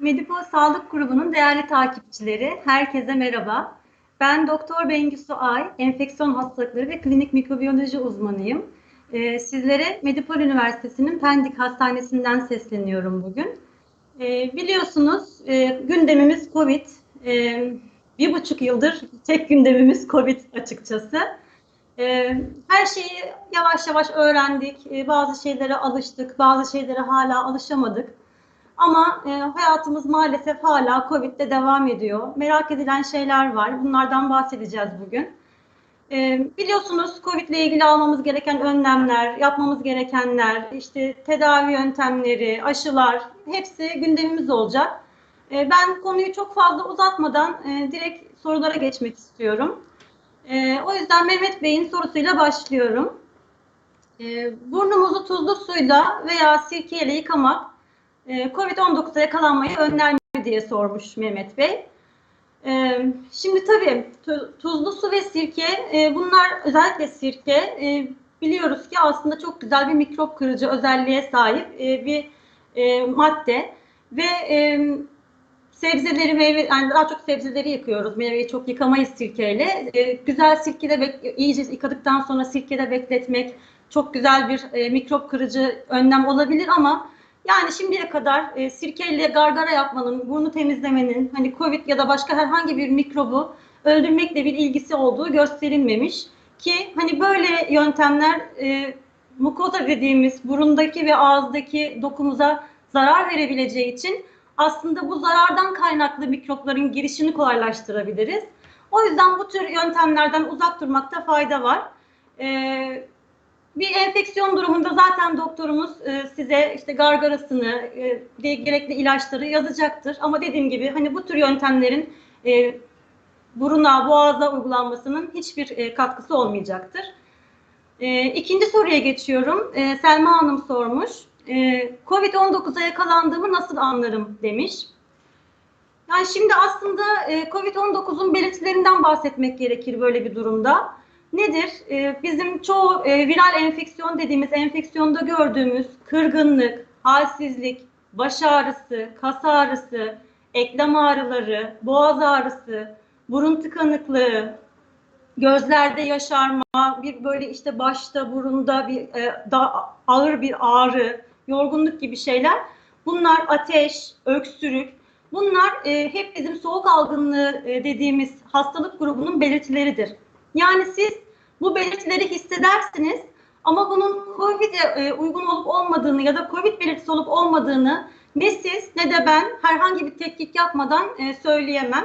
Medipo Sağlık Grubu'nun değerli takipçileri, herkese merhaba. Ben Doktor Bengisu Ay, enfeksiyon hastalıkları ve klinik mikrobiyoloji uzmanıyım. Ee, sizlere Medipol Üniversitesi'nin Pendik Hastanesi'nden sesleniyorum bugün. Ee, biliyorsunuz e, gündemimiz COVID. Ee, bir buçuk yıldır tek gündemimiz COVID açıkçası. Ee, her şeyi yavaş yavaş öğrendik, ee, bazı şeylere alıştık, bazı şeylere hala alışamadık. Ama e, hayatımız maalesef hala Covid'de devam ediyor. Merak edilen şeyler var. Bunlardan bahsedeceğiz bugün. E, biliyorsunuz Covid ile ilgili almamız gereken önlemler, yapmamız gerekenler, işte tedavi yöntemleri, aşılar hepsi gündemimiz olacak. E, ben konuyu çok fazla uzatmadan e, direkt sorulara geçmek istiyorum. E, o yüzden Mehmet Bey'in sorusuyla başlıyorum. E, burnumuzu tuzlu suyla veya sirkeyle yıkamak Covid-19'a yakalanmayı önler mi diye sormuş Mehmet Bey. E, şimdi tabii tuzlu su ve sirke e, bunlar özellikle sirke biliyoruz ki aslında çok güzel bir mikrop kırıcı özelliğe sahip bir madde ve sebzeleri meyve yani daha çok sebzeleri yıkıyoruz. Meyveyi çok yıkamayız sirkeyle. güzel sirkede iyice yıkadıktan sonra sirkede bekletmek çok güzel bir mikrop kırıcı önlem olabilir ama yani şimdiye kadar e, sirkeyle gargara yapmanın, burnu temizlemenin, hani COVID ya da başka herhangi bir mikrobu öldürmekle bir ilgisi olduğu gösterilmemiş. Ki hani böyle yöntemler e, mukoza dediğimiz burundaki ve ağızdaki dokumuza zarar verebileceği için aslında bu zarardan kaynaklı mikropların girişini kolaylaştırabiliriz. O yüzden bu tür yöntemlerden uzak durmakta fayda var. Ee, bir enfeksiyon durumunda zaten doktorumuz e, size işte gargarasını, e, gerekli ilaçları yazacaktır. Ama dediğim gibi hani bu tür yöntemlerin e, buruna, boğaza uygulanmasının hiçbir e, katkısı olmayacaktır. E, ikinci soruya geçiyorum. Selma Hanım sormuş. E, Covid-19'a yakalandığımı nasıl anlarım demiş. Yani şimdi aslında e, Covid-19'un belirtilerinden bahsetmek gerekir böyle bir durumda nedir? Ee, bizim çoğu e, viral enfeksiyon dediğimiz enfeksiyonda gördüğümüz kırgınlık, halsizlik, baş ağrısı, kas ağrısı, eklem ağrıları, boğaz ağrısı, burun tıkanıklığı, gözlerde yaşarma, bir böyle işte başta, burunda bir e, daha ağır bir ağrı, yorgunluk gibi şeyler. Bunlar ateş, öksürük, bunlar e, hep bizim soğuk algınlığı e, dediğimiz hastalık grubunun belirtileridir. Yani siz bu belirtileri hissedersiniz ama bunun COVID'e e, uygun olup olmadığını ya da COVID belirtisi olup olmadığını ne siz ne de ben herhangi bir tetkik yapmadan e, söyleyemem.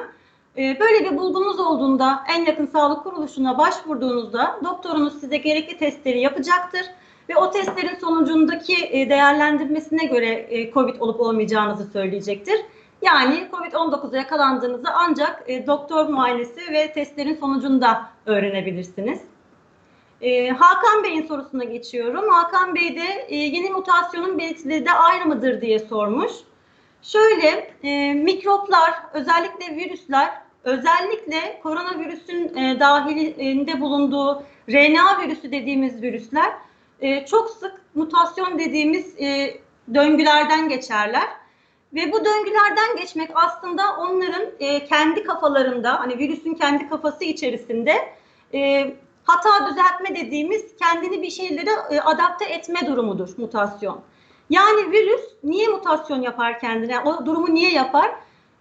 E, böyle bir bulgunuz olduğunda en yakın sağlık kuruluşuna başvurduğunuzda doktorunuz size gerekli testleri yapacaktır ve o testlerin sonucundaki değerlendirmesine göre COVID olup olmayacağınızı söyleyecektir. Yani COVID-19'a yakalandığınızı ancak e, doktor muayenesi ve testlerin sonucunda öğrenebilirsiniz. E, Hakan Bey'in sorusuna geçiyorum. Hakan Bey de e, yeni mutasyonun belirtileri de aynı mıdır diye sormuş. Şöyle e, mikroplar özellikle virüsler özellikle koronavirüsün e, dahilinde bulunduğu RNA virüsü dediğimiz virüsler e, çok sık mutasyon dediğimiz e, döngülerden geçerler. Ve bu döngülerden geçmek aslında onların e, kendi kafalarında, hani virüsün kendi kafası içerisinde e, hata düzeltme dediğimiz kendini bir şeylere e, adapte etme durumudur mutasyon. Yani virüs niye mutasyon yapar kendine? O durumu niye yapar?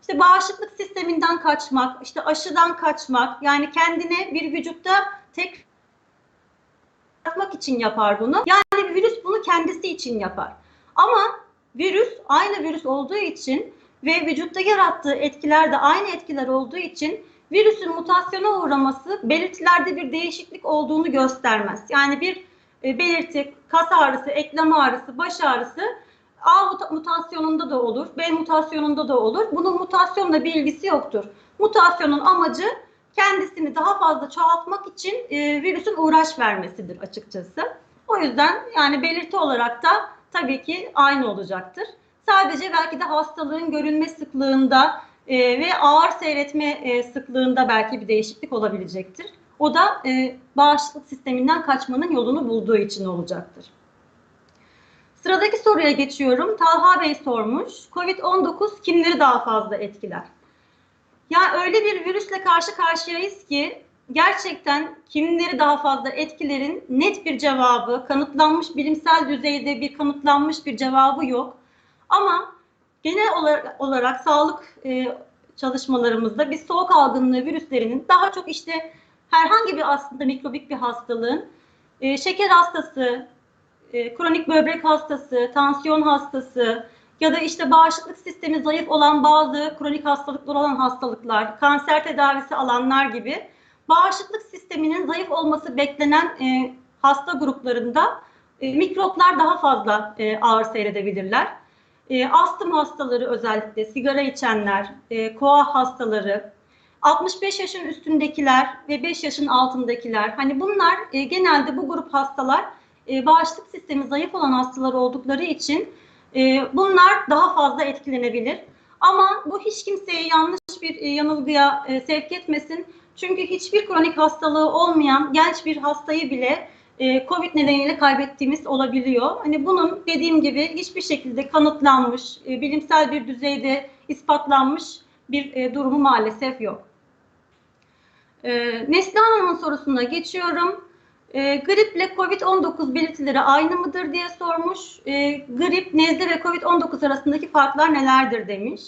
İşte bağışıklık sisteminden kaçmak, işte aşıdan kaçmak, yani kendine bir vücutta tek yapmak için yapar bunu. Yani virüs bunu kendisi için yapar. Ama virüs aynı virüs olduğu için ve vücutta yarattığı etkiler de aynı etkiler olduğu için virüsün mutasyona uğraması belirtilerde bir değişiklik olduğunu göstermez. Yani bir e, belirti, kas ağrısı, eklem ağrısı, baş ağrısı A mutasyonunda da olur, B mutasyonunda da olur. Bunun mutasyonla bir ilgisi yoktur. Mutasyonun amacı kendisini daha fazla çoğaltmak için e, virüsün uğraş vermesidir açıkçası. O yüzden yani belirti olarak da tabii ki aynı olacaktır. Sadece belki de hastalığın görünme sıklığında e, ve ağır seyretme e, sıklığında belki bir değişiklik olabilecektir. O da e, bağışıklık sisteminden kaçmanın yolunu bulduğu için olacaktır. Sıradaki soruya geçiyorum. Talha Bey sormuş. Covid-19 kimleri daha fazla etkiler? Ya öyle bir virüsle karşı karşıyayız ki gerçekten kimleri daha fazla etkilerin net bir cevabı, kanıtlanmış bilimsel düzeyde bir kanıtlanmış bir cevabı yok. Ama genel olarak, olarak sağlık e, çalışmalarımızda biz soğuk algınlığı virüslerinin daha çok işte herhangi bir aslında mikrobik bir hastalığın e, şeker hastası, e, kronik böbrek hastası, tansiyon hastası ya da işte bağışıklık sistemi zayıf olan bazı kronik hastalıklar olan hastalıklar, kanser tedavisi alanlar gibi bağışıklık sisteminin zayıf olması beklenen e, hasta gruplarında e, mikroplar daha fazla e, ağır seyredebilirler. E, astım hastaları özellikle, sigara içenler, e, koa hastaları, 65 yaşın üstündekiler ve 5 yaşın altındakiler, hani bunlar e, genelde bu grup hastalar e, bağışıklık sistemi zayıf olan hastalar oldukları için e, bunlar daha fazla etkilenebilir. Ama bu hiç kimseyi yanlış bir e, yanılgıya e, sevk etmesin. Çünkü hiçbir kronik hastalığı olmayan genç bir hastayı bile e, COVID nedeniyle kaybettiğimiz olabiliyor. Hani bunun dediğim gibi hiçbir şekilde kanıtlanmış, e, bilimsel bir düzeyde ispatlanmış bir e, durumu maalesef yok. E, Neslihan Hanım'ın sorusuna geçiyorum. E, griple COVID-19 belirtileri aynı mıdır diye sormuş. E, grip, nezle ve COVID-19 arasındaki farklar nelerdir demiş.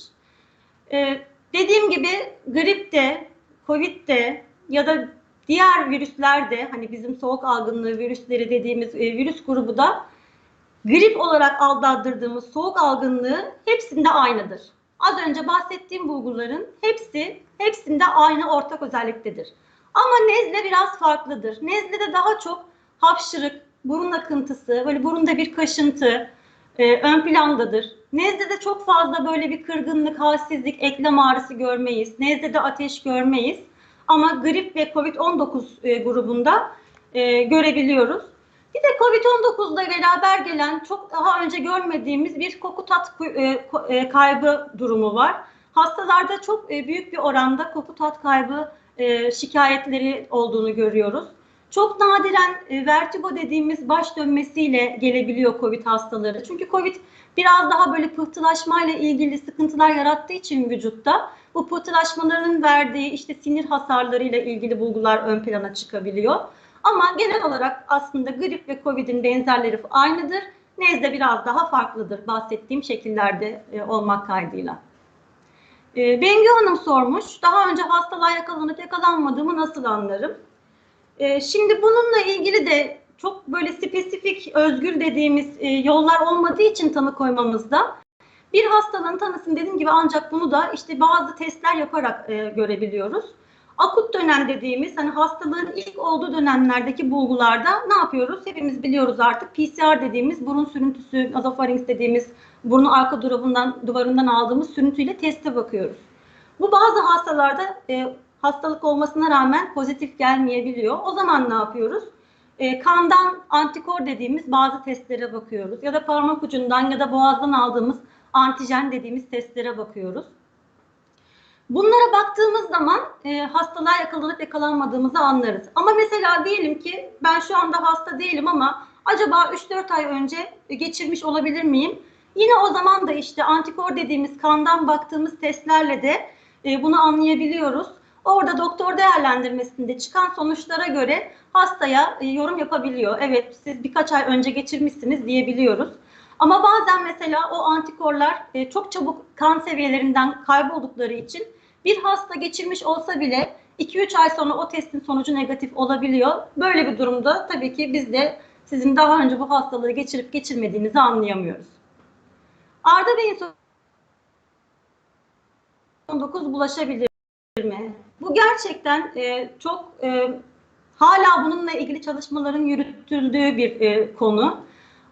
E, dediğim gibi gripte, COVID'de ya da diğer virüslerde hani bizim soğuk algınlığı virüsleri dediğimiz e, virüs grubu da grip olarak adlandırdığımız soğuk algınlığı hepsinde aynıdır. Az önce bahsettiğim bulguların hepsi hepsinde aynı ortak özelliktedir. Ama nezle biraz farklıdır. Nezlede daha çok hapşırık, burun akıntısı, böyle burunda bir kaşıntı e, ön plandadır. Nezlede çok fazla böyle bir kırgınlık, halsizlik, eklem ağrısı görmeyiz. Nezlede ateş görmeyiz. Ama grip ve COVID-19 e, grubunda e, görebiliyoruz. Bir de COVID-19'la beraber gelen çok daha önce görmediğimiz bir koku tat e, kaybı durumu var. Hastalarda çok büyük bir oranda koku tat kaybı şikayetleri olduğunu görüyoruz. Çok nadiren e, vertigo dediğimiz baş dönmesiyle gelebiliyor COVID hastaları. Çünkü COVID biraz daha böyle pıhtılaşmayla ilgili sıkıntılar yarattığı için vücutta bu pıhtılaşmaların verdiği işte sinir hasarlarıyla ilgili bulgular ön plana çıkabiliyor. Ama genel olarak aslında grip ve COVID'in benzerleri aynıdır. Nezle biraz daha farklıdır bahsettiğim şekillerde e, olmak kaydıyla. E, Bengü Hanım sormuş, daha önce hastalığa yakalanıp yakalanmadığımı nasıl anlarım? E, şimdi bununla ilgili de çok böyle spesifik, özgür dediğimiz e, yollar olmadığı için tanı koymamızda bir hastalığın tanısını dediğim gibi ancak bunu da işte bazı testler yaparak e, görebiliyoruz. Akut dönem dediğimiz hani hastalığın ilk olduğu dönemlerdeki bulgularda ne yapıyoruz? Hepimiz biliyoruz artık PCR dediğimiz burun sürüntüsü, nasofarinks dediğimiz burnu arka duvarından, duvarından aldığımız sürüntüyle teste bakıyoruz. Bu bazı hastalarda e, hastalık olmasına rağmen pozitif gelmeyebiliyor. O zaman ne yapıyoruz? E, kandan antikor dediğimiz bazı testlere bakıyoruz. Ya da parmak ucundan ya da boğazdan aldığımız antijen dediğimiz testlere bakıyoruz. Bunlara baktığımız zaman e, hastalığa yakalanıp yakalanmadığımızı anlarız. Ama mesela diyelim ki ben şu anda hasta değilim ama acaba 3-4 ay önce geçirmiş olabilir miyim? Yine o zaman da işte antikor dediğimiz kandan baktığımız testlerle de e, bunu anlayabiliyoruz. Orada doktor değerlendirmesinde çıkan sonuçlara göre hastaya e, yorum yapabiliyor. Evet siz birkaç ay önce geçirmişsiniz diyebiliyoruz. Ama bazen mesela o antikorlar e, çok çabuk kan seviyelerinden kayboldukları için bir hasta geçirmiş olsa bile 2-3 ay sonra o testin sonucu negatif olabiliyor. Böyle bir durumda tabii ki biz de sizin daha önce bu hastalığı geçirip geçirmediğinizi anlayamıyoruz. Arda Bey'in 19 bulaşabilir mi? Bu gerçekten e, çok e, hala bununla ilgili çalışmaların yürütüldüğü bir e, konu.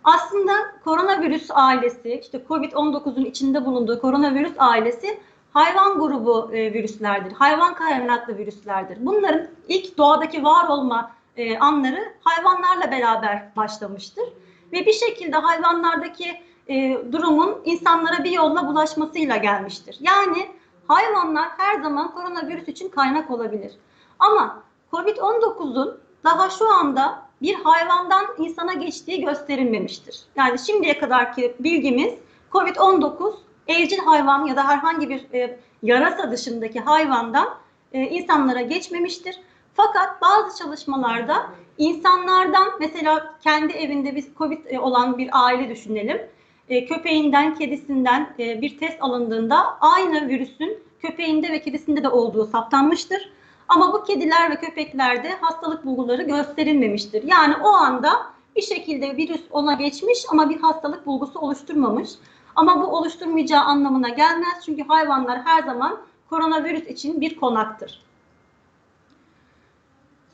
Aslında koronavirüs ailesi, işte COVID-19'un içinde bulunduğu koronavirüs ailesi hayvan grubu e, virüslerdir. Hayvan kaynaklı virüslerdir. Bunların ilk doğadaki var olma e, anları hayvanlarla beraber başlamıştır. Ve bir şekilde hayvanlardaki e, durumun insanlara bir yolla bulaşmasıyla gelmiştir. Yani hayvanlar her zaman koronavirüs için kaynak olabilir. Ama COVID-19'un daha şu anda bir hayvandan insana geçtiği gösterilmemiştir. Yani şimdiye kadarki bilgimiz COVID-19 evcil hayvan ya da herhangi bir e, yarasa dışındaki hayvandan e, insanlara geçmemiştir. Fakat bazı çalışmalarda insanlardan mesela kendi evinde bir COVID e, olan bir aile düşünelim. E, köpeğinden, kedisinden e, bir test alındığında aynı virüsün köpeğinde ve kedisinde de olduğu saptanmıştır. Ama bu kediler ve köpeklerde hastalık bulguları gösterilmemiştir. Yani o anda bir şekilde virüs ona geçmiş ama bir hastalık bulgusu oluşturmamış. Ama bu oluşturmayacağı anlamına gelmez. Çünkü hayvanlar her zaman koronavirüs için bir konaktır.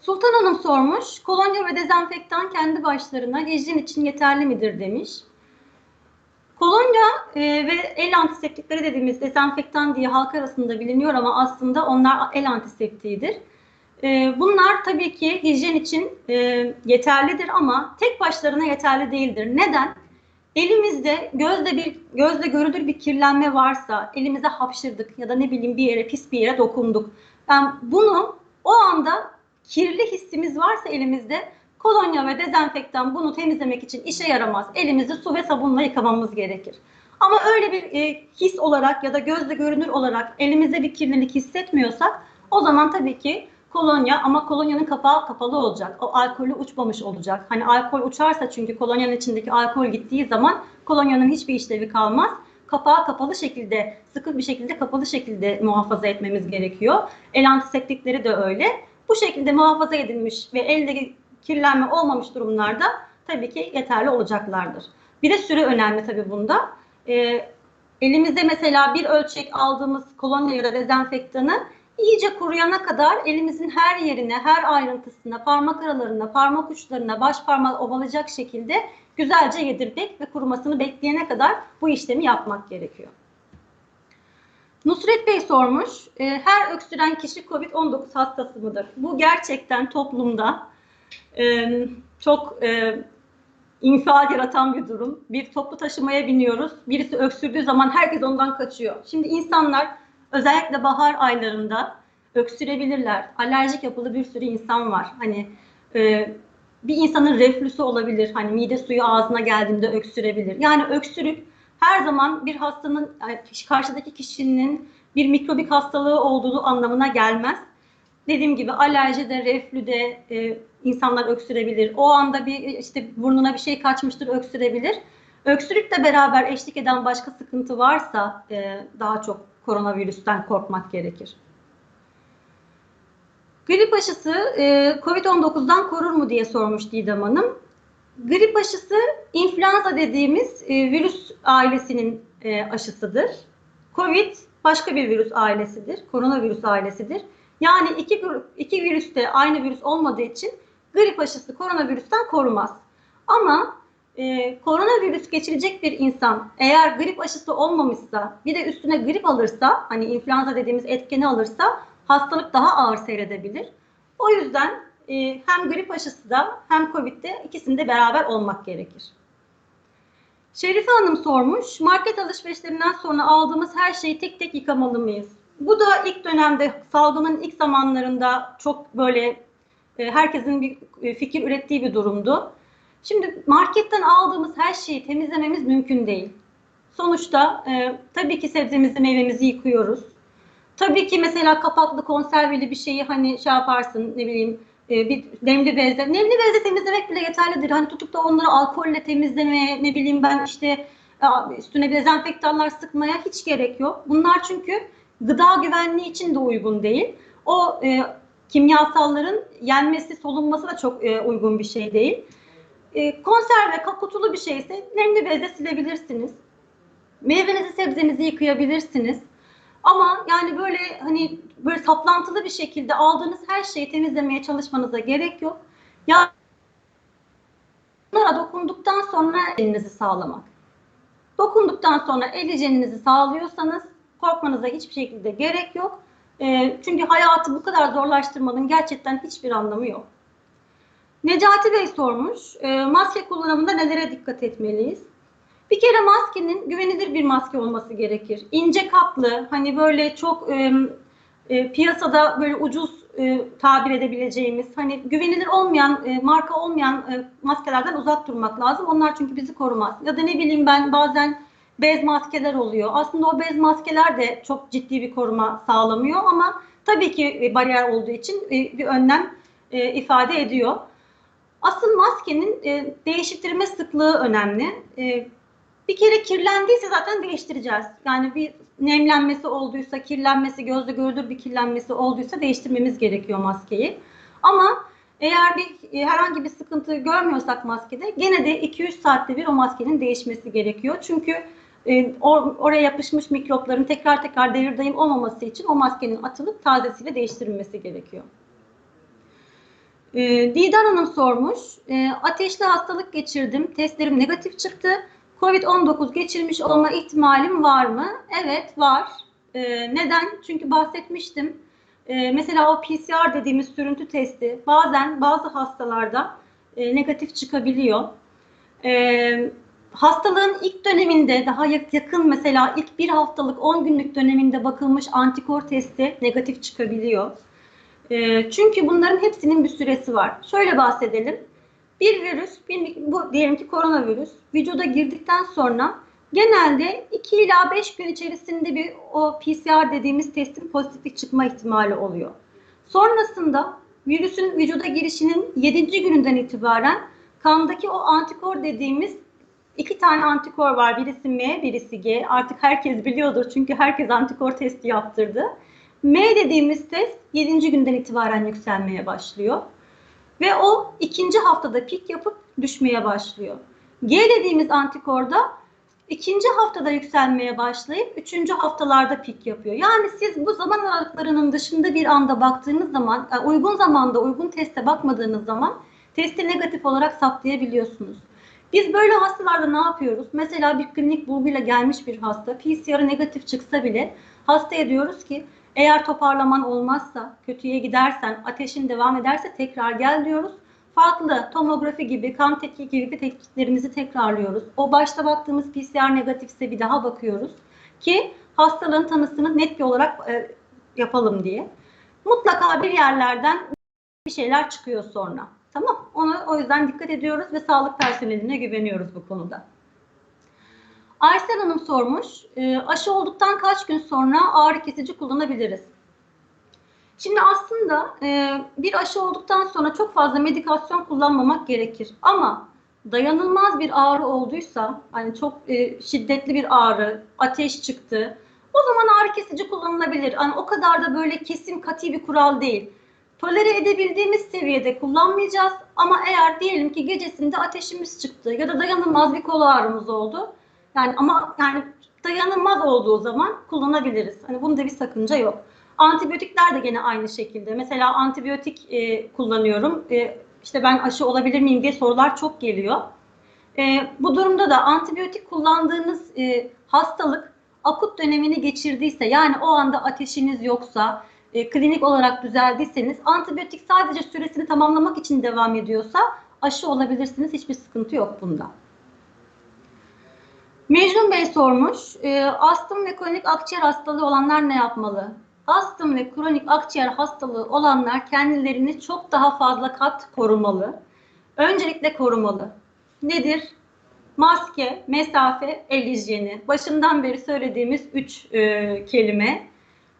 Sultan Hanım sormuş, kolonya ve dezenfektan kendi başlarına hijyen için yeterli midir demiş. Kolonya e, ve el antiseptikleri dediğimiz dezenfektan diye halk arasında biliniyor ama aslında onlar el antiseptiğidir. E, bunlar tabii ki hijyen için e, yeterlidir ama tek başlarına yeterli değildir. Neden? Elimizde gözle bir gözle görülür bir kirlenme varsa, elimize hapşırdık ya da ne bileyim bir yere pis bir yere dokunduk. Yani bunu o anda kirli hissimiz varsa elimizde kolonya ve dezenfektan bunu temizlemek için işe yaramaz. Elimizi su ve sabunla yıkamamız gerekir. Ama öyle bir e, his olarak ya da gözle görünür olarak elimizde bir kirlilik hissetmiyorsak o zaman tabii ki kolonya ama kolonyanın kapağı kapalı olacak. O alkolü uçmamış olacak. Hani alkol uçarsa çünkü kolonyanın içindeki alkol gittiği zaman kolonyanın hiçbir işlevi kalmaz. Kapağı kapalı şekilde, sıkı bir şekilde kapalı şekilde muhafaza etmemiz gerekiyor. El antiseptikleri de öyle. Bu şekilde muhafaza edilmiş ve elde kirlenme olmamış durumlarda tabii ki yeterli olacaklardır. Bir de süre önemli tabii bunda. E, elimizde mesela bir ölçek aldığımız kolonya ya da dezenfektanı iyice kuruyana kadar elimizin her yerine, her ayrıntısına, parmak aralarına, parmak uçlarına, baş parmak ovalayacak şekilde güzelce yedirmek ve kurumasını bekleyene kadar bu işlemi yapmak gerekiyor. Nusret Bey sormuş, e, her öksüren kişi COVID-19 hastası mıdır? Bu gerçekten toplumda e, çok e, infial yaratan bir durum. Bir toplu taşımaya biniyoruz, birisi öksürdüğü zaman herkes ondan kaçıyor. Şimdi insanlar özellikle bahar aylarında öksürebilirler. Alerjik yapılı bir sürü insan var. Hani e, bir insanın reflüsü olabilir. Hani mide suyu ağzına geldiğinde öksürebilir. Yani öksürük her zaman bir hastanın karşıdaki kişinin bir mikrobik hastalığı olduğu anlamına gelmez. Dediğim gibi alerjide, reflüde e, insanlar öksürebilir. O anda bir işte burnuna bir şey kaçmıştır, öksürebilir. Öksürükle beraber eşlik eden başka sıkıntı varsa e, daha çok koronavirüsten korkmak gerekir. Grip aşısı e, COVID-19'dan korur mu diye sormuş Didem Hanım. Grip aşısı influenza dediğimiz e, virüs ailesinin e, aşısıdır. Covid başka bir virüs ailesidir. Koronavirüs ailesidir. Yani iki, iki virüs de aynı virüs olmadığı için grip aşısı koronavirüsten korumaz. Ama e, koronavirüs geçirecek bir insan eğer grip aşısı olmamışsa bir de üstüne grip alırsa hani influenza dediğimiz etkeni alırsa hastalık daha ağır seyredebilir. O yüzden e, hem grip aşısı da hem Covid'de ikisinde beraber olmak gerekir. Şerife Hanım sormuş, market alışverişlerinden sonra aldığımız her şeyi tek tek yıkamalı mıyız? Bu da ilk dönemde salgının ilk zamanlarında çok böyle herkesin bir e, fikir ürettiği bir durumdu. Şimdi marketten aldığımız her şeyi temizlememiz mümkün değil. Sonuçta e, tabii ki sebzemizi, meyvemizi yıkıyoruz. Tabii ki mesela kapaklı konserveli bir şeyi hani şey yaparsın ne bileyim e, bir nemli bezle. Nemli bezle temizlemek bile yeterlidir. Hani tutup da onları alkolle temizlemeye ne bileyim ben işte üstüne dezenfektanlar sıkmaya hiç gerek yok. Bunlar çünkü gıda güvenliği için de uygun değil. O e, kimyasalların yenmesi, solunması da çok e, uygun bir şey değil. E, konserve, kutulu bir şeyse nemli bezle silebilirsiniz. Meyvenizi, sebzenizi yıkayabilirsiniz. Ama yani böyle hani böyle saplantılı bir şekilde aldığınız her şeyi temizlemeye çalışmanıza gerek yok. Ya bunlara dokunduktan sonra elinizi sağlamak. Dokunduktan sonra el sağlıyorsanız korkmanıza hiçbir şekilde gerek yok. E, çünkü hayatı bu kadar zorlaştırmanın gerçekten hiçbir anlamı yok. Necati Bey sormuş, e, maske kullanımında nelere dikkat etmeliyiz? Bir kere maskenin güvenilir bir maske olması gerekir. İnce kaplı, hani böyle çok e, e, piyasada böyle ucuz e, tabir edebileceğimiz hani güvenilir olmayan e, marka olmayan e, maskelerden uzak durmak lazım. Onlar çünkü bizi korumaz. Ya da ne bileyim ben bazen bez maskeler oluyor. Aslında o bez maskeler de çok ciddi bir koruma sağlamıyor ama tabii ki e, bariyer olduğu için e, bir önlem e, ifade ediyor. Asıl maskenin değiştirme sıklığı önemli. Bir kere kirlendiyse zaten değiştireceğiz. Yani bir nemlenmesi olduysa, kirlenmesi, gözle görülür bir kirlenmesi olduysa değiştirmemiz gerekiyor maskeyi. Ama eğer bir herhangi bir sıkıntı görmüyorsak maskede gene de 2-3 saatte bir o maskenin değişmesi gerekiyor. Çünkü e, or, oraya yapışmış mikropların tekrar tekrar devir dayım olmaması için o maskenin atılıp tazesiyle değiştirilmesi gerekiyor. E, Didar Hanım sormuş, e, ateşli hastalık geçirdim, testlerim negatif çıktı. Covid-19 geçirmiş olma ihtimalim var mı? Evet var. Neden? Çünkü bahsetmiştim. Mesela o PCR dediğimiz sürüntü testi bazen bazı hastalarda e, negatif çıkabiliyor. E, hastalığın ilk döneminde daha yakın mesela ilk bir haftalık 10 günlük döneminde bakılmış antikor testi negatif çıkabiliyor. E, çünkü bunların hepsinin bir süresi var. Şöyle bahsedelim. Bir virüs, bir, bu diyelim ki koronavirüs vücuda girdikten sonra genelde 2 ila 5 gün içerisinde bir o PCR dediğimiz testin pozitiflik çıkma ihtimali oluyor. Sonrasında virüsün vücuda girişinin 7. gününden itibaren kandaki o antikor dediğimiz iki tane antikor var. Birisi M, birisi G. Artık herkes biliyordur çünkü herkes antikor testi yaptırdı. M dediğimiz test 7. günden itibaren yükselmeye başlıyor. Ve o ikinci haftada pik yapıp düşmeye başlıyor. G dediğimiz antikorda ikinci haftada yükselmeye başlayıp üçüncü haftalarda pik yapıyor. Yani siz bu zaman aralıklarının dışında bir anda baktığınız zaman, e, uygun zamanda uygun teste bakmadığınız zaman testi negatif olarak saptayabiliyorsunuz. Biz böyle hastalarda ne yapıyoruz? Mesela bir klinik bulguyla gelmiş bir hasta PCR'ı negatif çıksa bile hastaya diyoruz ki eğer toparlaman olmazsa, kötüye gidersen, ateşin devam ederse tekrar gel diyoruz. Farklı tomografi gibi, kan tetkiki gibi tetkiklerimizi tekrarlıyoruz. O başta baktığımız PCR negatifse bir daha bakıyoruz ki hastalığın tanısını net bir olarak e, yapalım diye. Mutlaka bir yerlerden bir şeyler çıkıyor sonra. Tamam. Onu o yüzden dikkat ediyoruz ve sağlık personeline güveniyoruz bu konuda. Aysel Hanım sormuş, e, aşı olduktan kaç gün sonra ağrı kesici kullanabiliriz? Şimdi aslında e, bir aşı olduktan sonra çok fazla medikasyon kullanmamak gerekir. Ama dayanılmaz bir ağrı olduysa, hani çok e, şiddetli bir ağrı, ateş çıktı, o zaman ağrı kesici kullanılabilir. Hani o kadar da böyle kesin kati bir kural değil. Tolere edebildiğimiz seviyede kullanmayacağız ama eğer diyelim ki gecesinde ateşimiz çıktı ya da dayanılmaz bir kol ağrımız oldu, yani ama yani dayanılmaz olduğu zaman kullanabiliriz. Hani bunda bir sakınca yok. Antibiyotikler de gene aynı şekilde. Mesela antibiyotik e, kullanıyorum. E, işte ben aşı olabilir miyim diye sorular çok geliyor. E, bu durumda da antibiyotik kullandığınız e, hastalık akut dönemini geçirdiyse yani o anda ateşiniz yoksa, e, klinik olarak düzeldiyseniz antibiyotik sadece süresini tamamlamak için devam ediyorsa aşı olabilirsiniz. Hiçbir sıkıntı yok bunda. Mecnun Bey sormuş, e, astım ve kronik akciğer hastalığı olanlar ne yapmalı? Astım ve kronik akciğer hastalığı olanlar kendilerini çok daha fazla kat korumalı. Öncelikle korumalı. Nedir? Maske, mesafe, el hijyeni. Başından beri söylediğimiz üç e, kelime.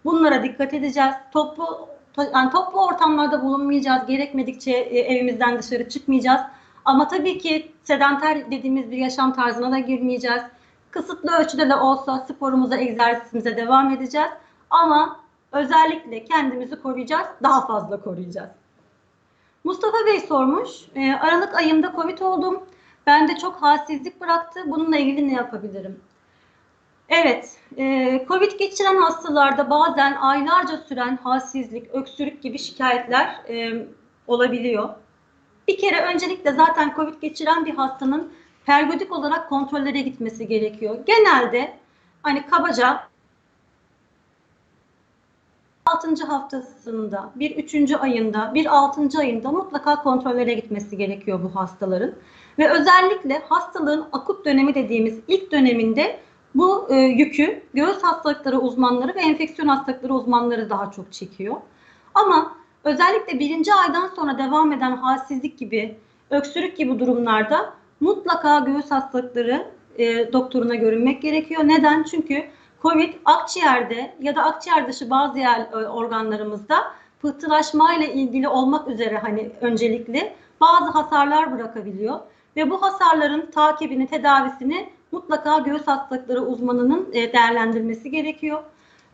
Bunlara dikkat edeceğiz. Toplu yani toplu ortamlarda bulunmayacağız. Gerekmedikçe e, evimizden dışarı çıkmayacağız. Ama tabii ki sedanter dediğimiz bir yaşam tarzına da girmeyeceğiz. Kısıtlı ölçüde de olsa sporumuza, egzersizimize devam edeceğiz. Ama özellikle kendimizi koruyacağız, daha fazla koruyacağız. Mustafa Bey sormuş, e, Aralık ayında Covid oldum. Bende çok halsizlik bıraktı. Bununla ilgili ne yapabilirim? Evet, e, Covid geçiren hastalarda bazen aylarca süren halsizlik, öksürük gibi şikayetler e, olabiliyor. Bir kere öncelikle zaten Covid geçiren bir hastanın periodik olarak kontrollere gitmesi gerekiyor. Genelde hani kabaca 6. haftasında, bir 3. ayında, bir 6. ayında mutlaka kontrollere gitmesi gerekiyor bu hastaların. Ve özellikle hastalığın akut dönemi dediğimiz ilk döneminde bu e, yükü göğüs hastalıkları uzmanları ve enfeksiyon hastalıkları uzmanları daha çok çekiyor. Ama Özellikle birinci aydan sonra devam eden halsizlik gibi, öksürük gibi durumlarda mutlaka göğüs hastalıkları e, doktoruna görünmek gerekiyor. Neden? Çünkü COVID akciğerde ya da akciğer dışı bazı yer e, organlarımızda pıhtılaşma ile ilgili olmak üzere hani öncelikli bazı hasarlar bırakabiliyor ve bu hasarların takibini, tedavisini mutlaka göğüs hastalıkları uzmanının e, değerlendirmesi gerekiyor.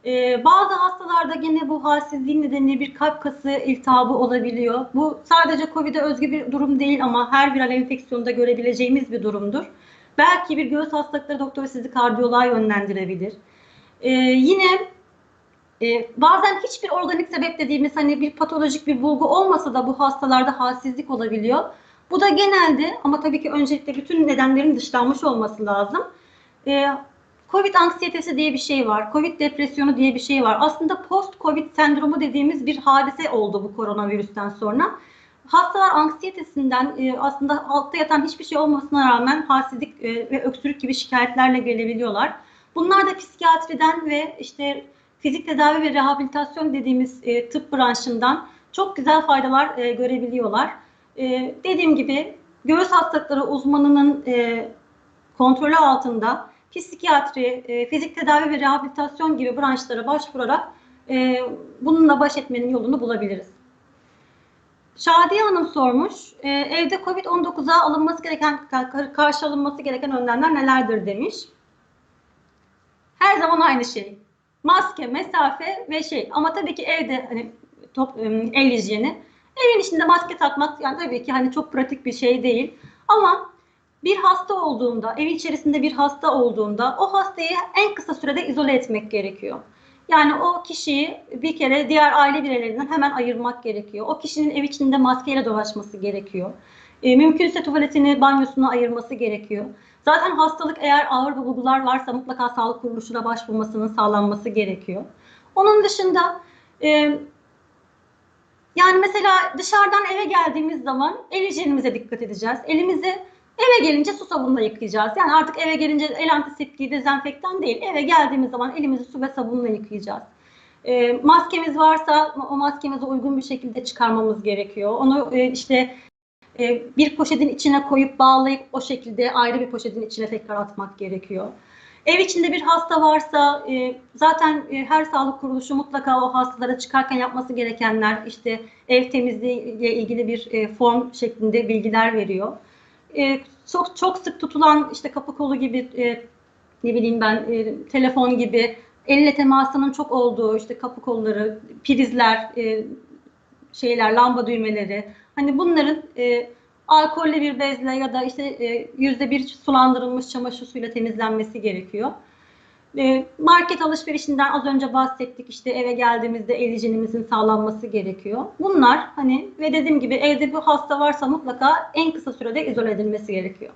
E, bazı hastalarda yine bu halsizliğin nedeniyle bir kalp kası iltihabı olabiliyor. Bu sadece COVID'e özgü bir durum değil ama her viral enfeksiyonda görebileceğimiz bir durumdur. Belki bir göğüs hastalıkları doktoru sizi kardiyoloğa yönlendirebilir. E, yine bazen hiçbir organik sebep dediğimiz hani bir patolojik bir bulgu olmasa da bu hastalarda halsizlik olabiliyor. Bu da genelde ama tabii ki öncelikle bütün nedenlerin dışlanmış olması lazım. E, Covid anksiyetesi diye bir şey var. Covid depresyonu diye bir şey var. Aslında post Covid sendromu dediğimiz bir hadise oldu bu koronavirüsten sonra. Hastalar anksiyetesinden e, aslında altta yatan hiçbir şey olmasına rağmen halsizlik e, ve öksürük gibi şikayetlerle gelebiliyorlar. Bunlar da psikiyatriden ve işte fizik tedavi ve rehabilitasyon dediğimiz e, tıp branşından çok güzel faydalar e, görebiliyorlar. E, dediğim gibi göğüs hastalıkları uzmanının e, kontrolü altında psikiyatri, e, fizik tedavi ve rehabilitasyon gibi branşlara başvurarak e, bununla baş etmenin yolunu bulabiliriz. Şadiye Hanım sormuş, e, evde COVID-19'a alınması gereken, karşı alınması gereken önlemler nelerdir demiş. Her zaman aynı şey. Maske, mesafe ve şey. Ama tabii ki evde hani top, el hijyeni. Evin içinde maske takmak yani tabii ki hani çok pratik bir şey değil. Ama bir hasta olduğunda, ev içerisinde bir hasta olduğunda o hastayı en kısa sürede izole etmek gerekiyor. Yani o kişiyi bir kere diğer aile bireylerinden hemen ayırmak gerekiyor. O kişinin ev içinde maskeyle dolaşması gerekiyor. E, mümkünse tuvaletini, banyosunu ayırması gerekiyor. Zaten hastalık eğer ağır bulgular varsa mutlaka sağlık kuruluşuna başvurmasının sağlanması gerekiyor. Onun dışında e, yani mesela dışarıdan eve geldiğimiz zaman el hijyenimize dikkat edeceğiz. Elimizi eve gelince su sabunla yıkayacağız. Yani artık eve gelince el antiseptiği, dezenfektan değil. Eve geldiğimiz zaman elimizi su ve sabunla yıkayacağız. E, maskemiz varsa o maskemizi uygun bir şekilde çıkarmamız gerekiyor. Onu e, işte e, bir poşetin içine koyup bağlayıp o şekilde ayrı bir poşetin içine tekrar atmak gerekiyor. Ev içinde bir hasta varsa e, zaten e, her sağlık kuruluşu mutlaka o hastalara çıkarken yapması gerekenler işte ev temizliği ile ilgili bir e, form şeklinde bilgiler veriyor. E, çok çok sık tutulan işte kapı kolu gibi e, ne bileyim ben e, telefon gibi elle temasının çok olduğu işte kapı kolları, prizler, e, şeyler, lamba düğmeleri hani bunların e, alkollü bir bezle ya da işte e, yüzde bir sulandırılmış çamaşır suyuyla temizlenmesi gerekiyor. E, market alışverişinden az önce bahsettik. İşte eve geldiğimizde el hijyenimizin sağlanması gerekiyor. Bunlar hani ve dediğim gibi evde bir hasta varsa mutlaka en kısa sürede izole edilmesi gerekiyor.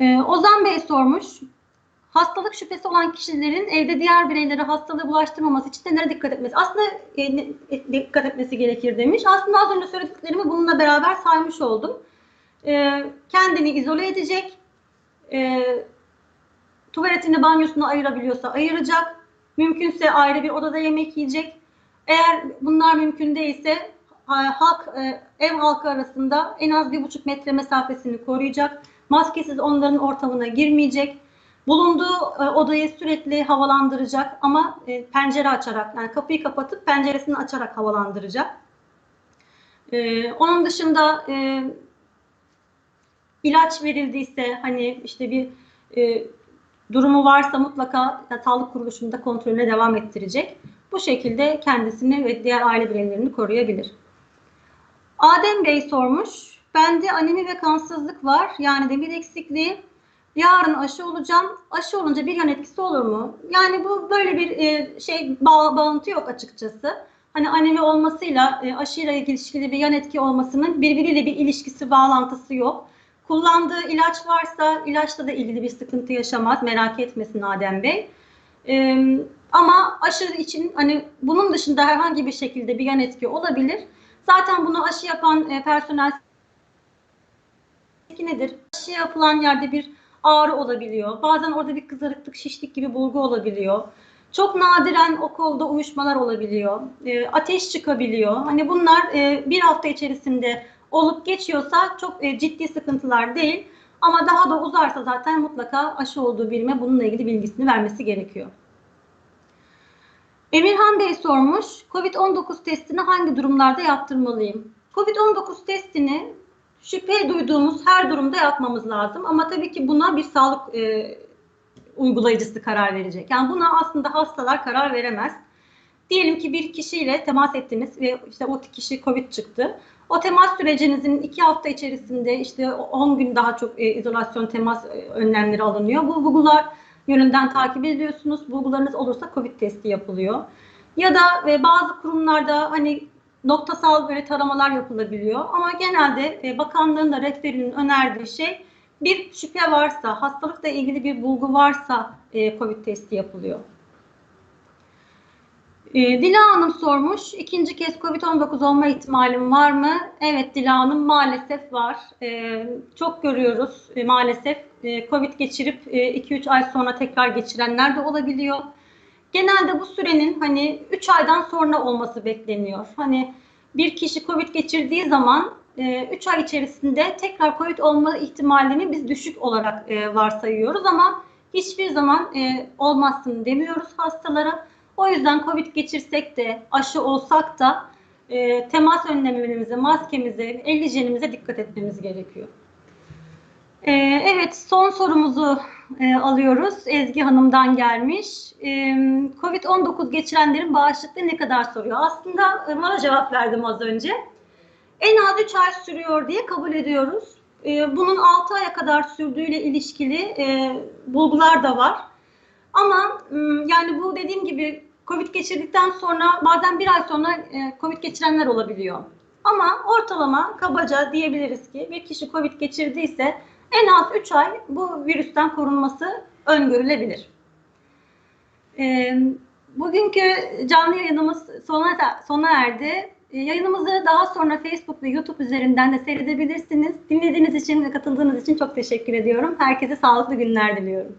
E, Ozan Bey sormuş. Hastalık şüphesi olan kişilerin evde diğer bireylere hastalığı bulaştırmaması için nelere dikkat etmesi? Aslında e, ne, e, dikkat etmesi gerekir demiş. Aslında az önce söylediklerimi bununla beraber saymış oldum. E, kendini izole edecek, e, tuvaletini, banyosunu ayırabiliyorsa ayıracak, mümkünse ayrı bir odada yemek yiyecek. Eğer bunlar mümkün değilse halk, e, ev halkı arasında en az bir buçuk metre mesafesini koruyacak. Maskesiz onların ortamına girmeyecek Bulunduğu e, odayı sürekli havalandıracak ama e, pencere açarak yani kapıyı kapatıp penceresini açarak havalandıracak. E, onun dışında ilaç verildiyse hani işte bir durumu varsa mutlaka yani, sağlık kuruluşunda kontrolüne devam ettirecek. Bu şekilde kendisini ve diğer aile bireylerini koruyabilir. Adem Bey sormuş. Bende anemi ve kansızlık var. Yani demir eksikliği. Yarın aşı olacağım. Aşı olunca bir yan etkisi olur mu? Yani bu böyle bir e, şey bağ, bağıntı yok açıkçası. Hani anemi olmasıyla e, aşıyla ilişkili bir yan etki olmasının birbiriyle bir ilişkisi, bağlantısı yok. Kullandığı ilaç varsa ilaçla da ilgili bir sıkıntı yaşamaz. Merak etmesin Adem Bey. E, ama aşı için hani bunun dışında herhangi bir şekilde bir yan etki olabilir. Zaten bunu aşı yapan e, personel nedir? Aşı yapılan yerde bir ağrı olabiliyor. Bazen orada bir kızarıklık, şişlik gibi bulgu olabiliyor. Çok nadiren o kolda uyuşmalar olabiliyor. E, ateş çıkabiliyor. Hani bunlar e, bir hafta içerisinde olup geçiyorsa çok e, ciddi sıkıntılar değil. Ama daha da uzarsa zaten mutlaka aşı olduğu birime bununla ilgili bilgisini vermesi gerekiyor. Emirhan Bey sormuş, COVID-19 testini hangi durumlarda yaptırmalıyım? COVID-19 testini şüphe duyduğumuz her durumda yapmamız lazım. Ama tabii ki buna bir sağlık e, uygulayıcısı karar verecek. Yani buna aslında hastalar karar veremez. Diyelim ki bir kişiyle temas ettiniz ve işte o kişi COVID çıktı. O temas sürecinizin iki hafta içerisinde işte 10 gün daha çok e, izolasyon temas e, önlemleri alınıyor. Bu bulgular yönünden takip ediyorsunuz. Bulgularınız olursa COVID testi yapılıyor. Ya da e, bazı kurumlarda hani noktasal böyle taramalar yapılabiliyor. Ama genelde e, bakanlığın da rehberinin önerdiği şey bir şüphe varsa, hastalıkla ilgili bir bulgu varsa e, COVID testi yapılıyor. E, Dila Hanım sormuş, ikinci kez COVID-19 olma ihtimalim var mı? Evet Dila Hanım maalesef var. E, çok görüyoruz e, maalesef. E, COVID geçirip 2-3 e, ay sonra tekrar geçirenler de olabiliyor. Genelde bu sürenin hani 3 aydan sonra olması bekleniyor. Hani bir kişi COVID geçirdiği zaman 3 ay içerisinde tekrar COVID olma ihtimalini biz düşük olarak varsayıyoruz ama hiçbir zaman olmazsın demiyoruz hastalara. O yüzden COVID geçirsek de, aşı olsak da e, temas önlemlerimize, maskemize, el hijyenimize dikkat etmemiz gerekiyor. E, evet, son sorumuzu e, alıyoruz. Ezgi Hanım'dan gelmiş. E, Covid-19 geçirenlerin bağışıklığı ne kadar soruyor? Aslında e, bana cevap verdim az önce. En az 3 ay sürüyor diye kabul ediyoruz. E, bunun 6 aya kadar sürdüğüyle ilişkili e, bulgular da var. Ama yani bu dediğim gibi Covid geçirdikten sonra bazen bir ay sonra e, Covid geçirenler olabiliyor. Ama ortalama kabaca diyebiliriz ki bir kişi Covid geçirdiyse en az 3 ay bu virüsten korunması öngörülebilir. E, bugünkü canlı yayınımız sona, sona erdi. E, yayınımızı daha sonra Facebook ve YouTube üzerinden de seyredebilirsiniz. Dinlediğiniz için ve katıldığınız için çok teşekkür ediyorum. Herkese sağlıklı günler diliyorum.